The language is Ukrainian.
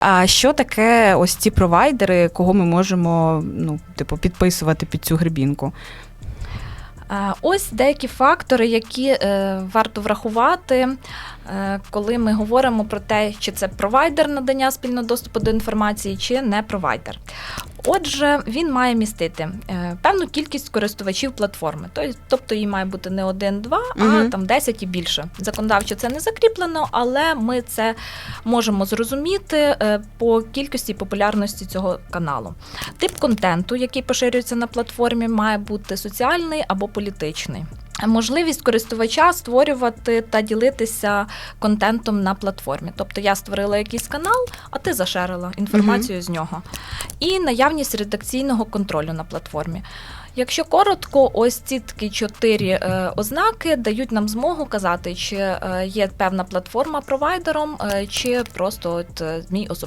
А що таке ось ці провайдери, кого ми можемо ну, типу, підписувати під цю грибінку? Ось деякі фактори, які е, варто врахувати, е, коли ми говоримо про те, чи це провайдер надання спільного доступу до інформації, чи не провайдер. Отже, він має містити е, певну кількість користувачів платформи. Тобто- її має бути не один-два, а Мгм. там 10 і більше. Законодавчо це не закріплено, але ми це можемо зрозуміти е, по кількості і популярності цього каналу. Тип контенту, який поширюється на платформі, має бути соціальний або політичний. Можливість користувача створювати та ділитися контентом на платформі. Тобто я створила якийсь канал, а ти зашерила інформацію з нього. І наявність редакційного контролю на платформі. Якщо коротко, ось ці такі чотири е, ознаки дають нам змогу казати, чи е, є певна платформа провайдером, е, чи просто от, е, мій особистий